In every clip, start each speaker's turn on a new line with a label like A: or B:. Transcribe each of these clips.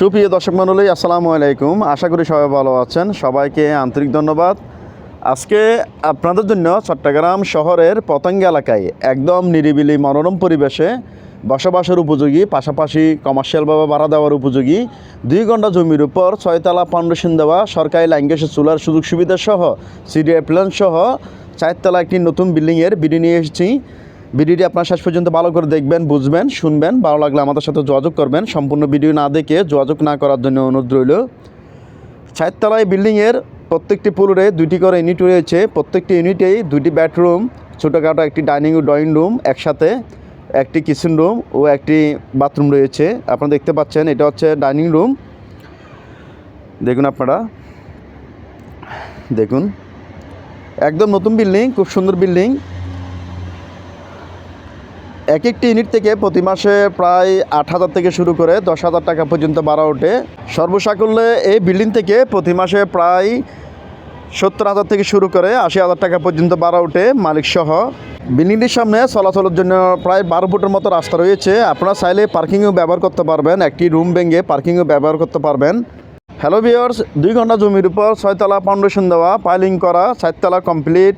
A: সুপ্রিয় দর্শক মণ্ডলী, আসসালামু আলাইকুম। আশা করি সবাই ভালো আছেন। সবাইকে আন্তরিক ধন্যবাদ। আজকে আপনাদের জন্য চট্টগ্রাম শহরের পতঙ্গ এলাকায় একদম নিরিবিলি মনোরম পরিবেশে বসবাসের উপযোগী, পাশাপাশি কমার্শিয়ালভাবে ভাড়া দেওয়ার উপযোগী, দুই ঘণ্টা জমির উপর ছয়তলা ফাউন্ডেশন দেওয়া, সরকারি ল্যাঙ্গুয়েজের চুলার সুযোগ সুবিধা সহ সিডিআই প্ল্যান সহ চারতলা একটি নতুন বিল্ডিংয়ের বিডি নিয়ে এসেছি। ভিডিওটি আপনার শেষ পর্যন্ত ভালো করে দেখবেন, বুঝবেন, শুনবেন, ভালো লাগলে আমাদের সাথে যোগাযোগ করবেন। সম্পূর্ণ ভিডিও না দেখে যোগাযোগ না করার জন্য অনুরোধ রইল। চারতলায় বিল্ডিংয়ের প্রত্যেকটি ফ্লোরে দুইটি করে ইউনিট রয়েছে। প্রত্যেকটি ইউনিটেই দুইটি বেডরুম, ছোটোখাটো একটি ডাইনিং ও ড্রয়িং রুম একসাথে, একটি কিচেন রুম ও একটি বাথরুম রয়েছে। আপনারা দেখতে পাচ্ছেন, এটা হচ্ছে ডাইনিং রুম। দেখুন আপনারা। দেখুন। একদম নতুন বিল্ডিং, খুব সুন্দর বিল্ডিং। এক একটি ইউনিট থেকে প্রতি মাসে প্রায় আট হাজার থেকে শুরু করে দশ হাজার টাকা পর্যন্ত ভাড়া ওঠে। সর্বসাকুল্যে এই বিল্ডিং থেকে প্রতি মাসে প্রায় সত্তর হাজার থেকে শুরু করে আশি হাজার টাকা পর্যন্ত ভাড়া ওঠে মালিক সহ বিল্ডিংটির সামনে চলাচলের জন্য প্রায় বারো ফুটের মতো রাস্তা রয়েছে। আপনারা চাইলে পার্কিংও ব্যবহার করতে পারবেন, একটি রুম ভেঙে পার্কিংও ব্যবহার করতে পারবেন। হ্যালো ভিওর্স দুই ঘণ্টা জমির উপর ছয়তলা ফাউন্ডেশন দেওয়া পাইলিং করা, চারতলা কমপ্লিট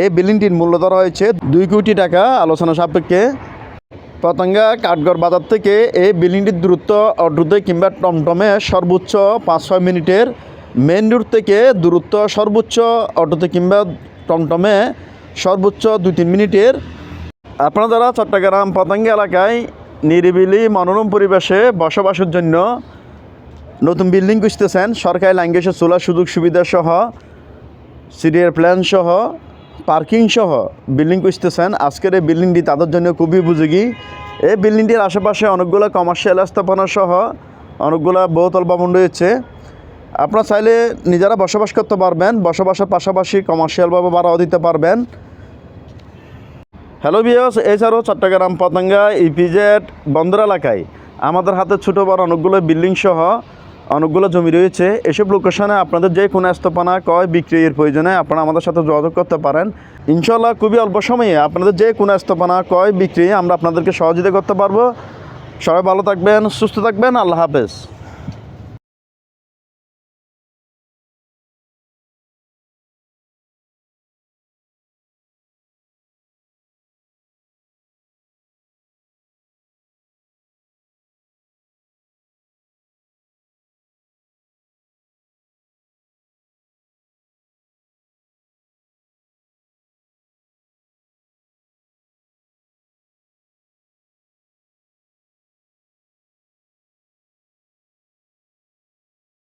A: এই বিল্ডিংটির মূল্য ধরা হয়েছে দুই কোটি টাকা। আলোচনা সাপেক্ষে পতঙ্গা কাঠগড় বাজার থেকে এই বিল্ডিংটির দূরত্ব অটোতে কিংবা টমটমে সর্বোচ্চ পাঁচ ছয় মিনিটের মেন রোড থেকে দূরত্ব সর্বোচ্চ অটোতে কিংবা টমটমে সর্বোচ্চ দুই তিন মিনিটের। আপনারা চট্টগ্রাম পতঙ্গা এলাকায় নিরিবিলি মনোরম পরিবেশে বসবাসের জন্য নতুন বিল্ডিং খুঁজতেছেন, সরকারি ল্যাঙ্গুয়েজের চলার সুযোগ সুবিধা সহ, সিডিআর প্ল্যান সহ পার্কিং সহ বিল্ডিং খুঁজতেছেন। আজকের এই বিল্ডিংটি তাদের জন্য খুবই উপযোগী। এই বিল্ডিংটির আশেপাশে অনেকগুলো কমার্শিয়াল স্থাপনা সহ অনেকগুলো বহুতল ভবন রয়েছে। আপনারা চাইলে নিজেরা বসবাস করতে পারবেন, বসবাসের পাশাপাশি কমার্শিয়ালভাবে ভাড়াও দিতে পারবেন। হ্যালো বিয়স এছাড়াও চট্টগ্রাম, পতঙ্গা ইপিজেড বন্দর এলাকায় আমাদের হাতে ছোটো বড় অনেকগুলো বিল্ডিং সহ অনেকগুলো জমি রয়েছে। এসব লোকেশনে আপনাদের যে কোনো স্থাপনা কয় বিক্রির প্রয়োজনে আপনারা আমাদের সাথে যোগাযোগ করতে পারেন। ইনশাল্লাহ খুবই অল্প সময়ে আপনাদের যে কোনো স্থাপনা কয় বিক্রি আমরা আপনাদেরকে সহযোগিতা করতে পারব। সবাই ভালো থাকবেন, সুস্থ থাকবেন, আল্লাহ হাফেজ।